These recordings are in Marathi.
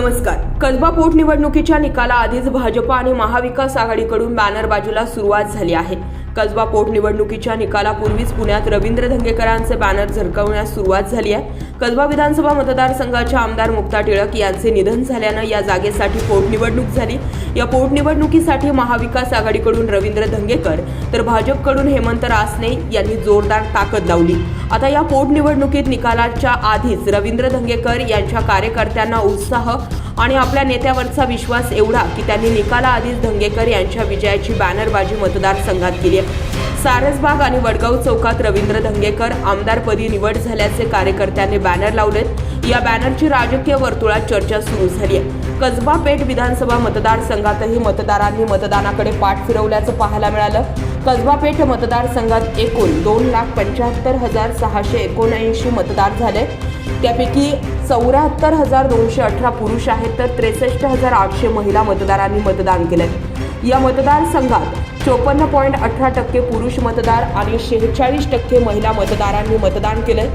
नमस्कार. कसबा पोटनिवडणुकीच्या निकालाआधीच भाजप आणि महाविकास आघाडीकडून बॅनरबाजीला सुरुवात झाली आहे. कसबा पोटनिवडणुकीच्या निकालापूर्वीच पुण्यात रवींद्र धंगेकरांचे बॅनर झरकवण्यास सुरुवात झाली आहे. कसबा विधानसभा मतदारसंघाच्या आमदार मुक्ता टिळक यांचे निधन झाल्यानं या जागेसाठी पोटनिवडणूक झाली. या पोटनिवडणुकीसाठी महाविकास आघाडीकडून रवींद्र धंगेकर तर भाजपकडून हेमंत रासने यांनी जोरदार ताकद लावली. आता या पोटनिवडणुकीत निकालाच्या आधीच रवींद्र धंगेकर यांच्या कार्यकर्त्यांना उत्साह आणि आपल्या नेत्यावरचा विश्वास एवढा की त्यांनी निकालाआधीच धंगेकर यांच्या विजयाची बॅनरबाजी मतदारसंघात केली आहे. सारसबाग आणि वडगाव चौकात रवींद्र धंगेकर आमदारपदी निवड झाल्याचे कार्यकर्त्यांनी बॅनर लावलेत. या बॅनरची राजकीय वर्तुळात चर्चा सुरू झाली आहे. कसबा पेठ विधानसभा मतदारसंघातही मतदारांनी मतदानाकडे पाठ फिरवल्याचं पाहायला मिळालं. कसबा पेठ मतदारसंघात एकूण दोन लाख पंच्याहत्तर हजार सहाशे एकोणऐंशी मतदार झाले. त्यापैकी चौऱ्याहत्तर हजार दोनशे अठरा पुरुष आहेत तर त्रेसष्ट हजार आठशे महिला मतदारांनी मतदान केलं या मतदारसंघात चोपन्न पॉईंट अठरा टक्के पुरुष मतदार आणि शेहेचाळीस टक्के महिला मतदारांनी मतदान केलं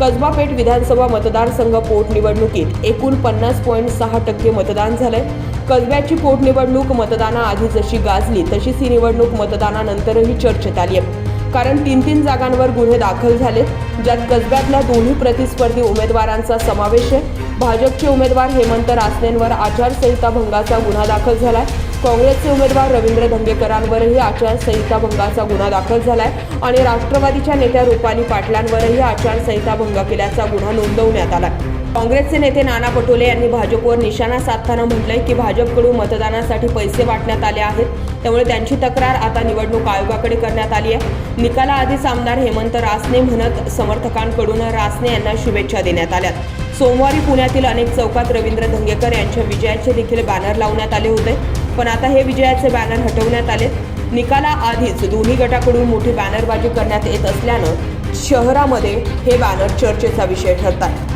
कसबा पेठ विधानसभा मतदारसंघ पोटनिवडणुकीत एकूण पन्नास पॉईंट सहा टक्के मतदान झालंय. कसब्याची पोटनिवडणूक मतदानाआधी जशी गाजली तशीच ही निवडणूक मतदानानंतरही चर्चेत आली आहे. कारण तीन तीन जागांवर गुन्हे दाखल झालेत ज्यात कसब्यातल्या दोन्ही प्रतिस्पर्धी उमेदवारांचा समावेश आहे. भाजपचे उमेदवार हेमंत रासनेंवर आचारसंहिता भंगाचा गुन्हा दाखल झालाय. काँग्रेसचे उमेदवार रवींद्र धंगेकरांवरही आचारसंहिता भंगाचा गुन्हा दाखल झालाय आणि राष्ट्रवादीच्या नेत्या रुपाली पाटलांवरही आचारसंहिता भंग केल्याचा गुन्हा नोंदवण्यात आला काँग्रेसचे नेते नाना पटोले यांनी भाजपवर निशाणा साधताना म्हटलंय की भाजपकडून मतदानासाठी पैसे वाटण्यात आले आहेत. त्यामुळे त्यांची तक्रार आता निवडणूक आयोगाकडे करण्यात आली आहे. निकालाआधीच आमदार हेमंत रासने म्हणत समर्थकांकडून रासने यांना शुभेच्छा देण्यात आल्या सोमवारी पुण्यातील अनेक चौकात रवींद्र धंगेकर यांच्या विजयाचे देखील बॅनर लावण्यात आले होते. पण आता हे विजयाचे बॅनर हटवण्यात आले. निकालाआधीच दोन्ही गटाकडून मोठी बॅनरबाजी करण्यात येत असल्यानं शहरामध्ये हे बॅनर चर्चेचा विषय ठरतात.